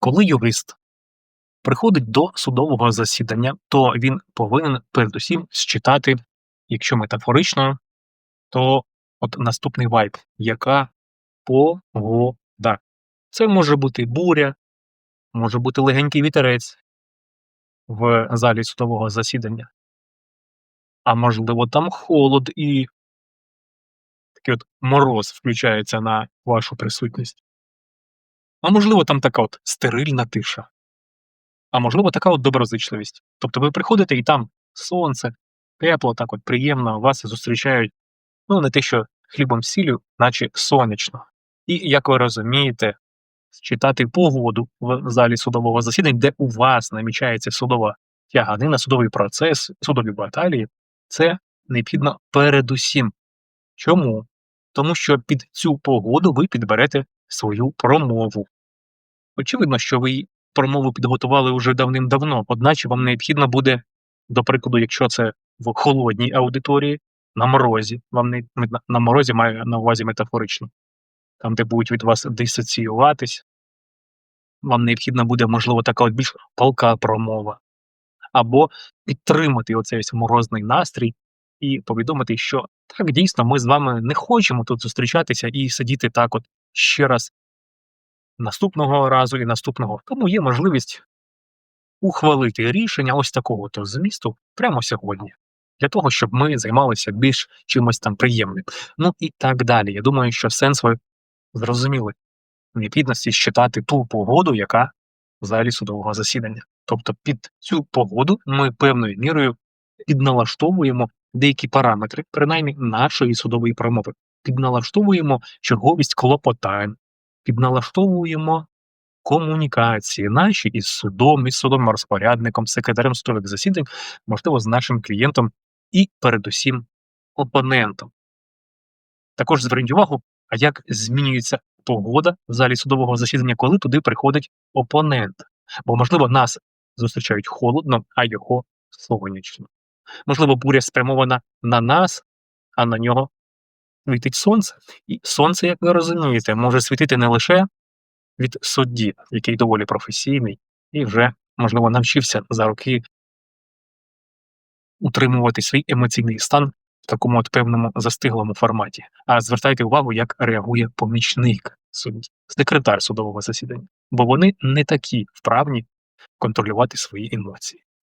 Коли юрист приходить до судового засідання, то він повинен передусім считати, якщо метафорично, то от наступний вайб, яка погода. Це може бути буря, може бути легенький вітерець в залі судового засідання. А можливо, там холод і такий от мороз включається на вашу присутність. А можливо, там така от стерильна тиша. А можливо, така от доброзичливість. Тобто ви приходите і там сонце, тепло, так от приємно, вас зустрічають, ну, не те, що хлібом сіллю, наче сонячно. І, як ви розумієте, читати погоду в залі судового засідання, де у вас намічається судова тяганина, судовий процес, судові баталії, це необхідно передусім. Чому? Тому що під цю погоду ви підберете свою промову. Очевидно, що ви промову підготували уже давним-давно, одначе вам необхідно буде, до прикладу, якщо це в холодній аудиторії, на морозі, вам не на морозі маю на увазі метафорично, там, де будуть від вас дисоціюватись, вам необхідна буде, можливо, така от більш палка промова, або підтримати оцей ось морозний настрій і повідомити, що так дійсно ми з вами не хочемо тут зустрічатися і сидіти так, от ще раз наступного разу і наступного. Тому є можливість ухвалити рішення ось такого то змісту прямо сьогодні. Для того, щоб ми займалися більш чимось там приємним. Ну і так далі. Я думаю, що сенс ви зрозуміли необхідності считати ту погоду, яка в залі судового засідання. Тобто під цю погоду ми певною мірою підналаштовуємо деякі параметри, принаймні нашої судової промови, підналаштовуємо черговість клопотань, підналаштовуємо комунікації наші із судом, із судовим розпорядником, секретарем судових засідань, можливо, з нашим клієнтом і передусім опонентом. Також зверніть увагу, а як змінюється погода в залі судового засідання, коли туди приходить опонент. Бо, можливо, нас зустрічають холодно, а його сонячно. Можливо, буря спрямована на нас, а на нього світить сонце. І сонце, як ви розумієте, може світити не лише від судді, який доволі професійний, і вже, можливо, навчився за роки утримувати свій емоційний стан в такому от певному застиглому форматі. А звертайте увагу, як реагує помічник судді, секретар судового засідання, бо вони не такі вправні контролювати свої емоції.